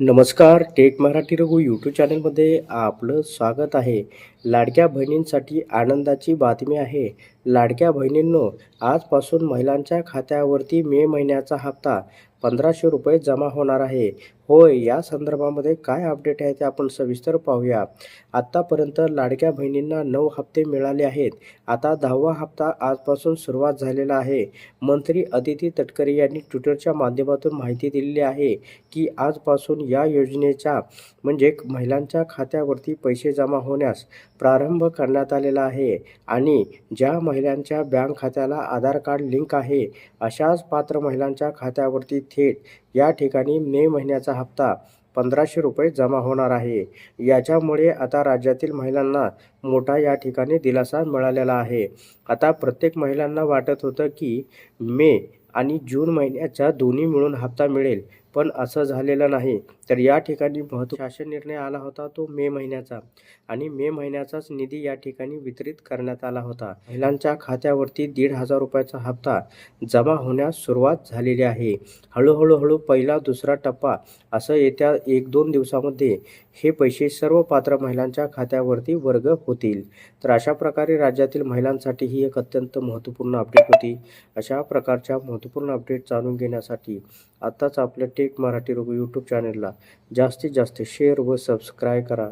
नमस्कार take Marathi Raghu YouTube चॅनलमध्ये आपलं स्वागत आहे. लाडक्या बहिणींसाठी आनंदाची बातमी आहे. लाडक्या बहिणींनो आजपासून महिलांच्या खात्यावरती मे महिन्याचा हप्ता पंधराशे रुपये जमा होणार आहे. होय या संदर्भामध्ये काय अपडेट आहे ते आपण सविस्तर पाहूया. आत्तापर्यंत लाडक्या बहिणींना नऊ हप्ते मिळाले आहेत. आता दहावा हप्ता आजपासून सुरुवात झालेला आहे. मंत्री अदिती तटकरे यांनी ट्विटरच्या माध्यमातून माहिती दिलेली आहे की आजपासून या योजनेच्या म्हणजे महिलांच्या खात्यावरती पैसे जमा होण्यास प्रारंभ करण्यात आलेला आहे आणि ज्या महिलांच्या बँक खात्याला आधार कार्ड लिंक आहे अशाच पात्र महिलांच्या खात्यावरती थेट या ठिकाणी मे महिन्याचा हप्ता पंधराशे रुपये जमा होणार आहे. याच्यामुळे आता राज्यातील महिलांना मोठा या ठिकाणी दिलासा मिळालेला आहे. आता प्रत्येक महिलांना वाटत होतं की मे आणि जून महिन्याच्या दोन्ही मिळून हप्ता मिळेल. पण असं झालेलं नाही. तर या ठिकाणी महत्त्व शासन निर्णय आला होता तो मे महिन्याचा. आणि मे महिन्याचाच निधी या ठिकाणी वितरित करण्यात आला होता. महिलांच्या खात्यावरती दीड हजार रुपयाचा हप्ता जमा होण्यास सुरुवात झालेली आहे. हळूहळू हळू पहिला दुसरा टप्पा असं येत्या एक दोन दिवसामध्ये हे पैसे सर्व पात्र महिलांच्या खात्यावरती वर्ग होतील. तर अशा प्रकारे राज्यातील महिलांसाठी ही एक अत्यंत महत्त्वपूर्ण अपडेट होती. अशा प्रकारच्या महत्त्वपूर्ण अपडेट जाणून घेण्यासाठी आत्ताच आपल्या टेक मराठी रोग यूट्यूब चॅनलला जास्तीत जास्त शेअर व सबस्क्राईब करा.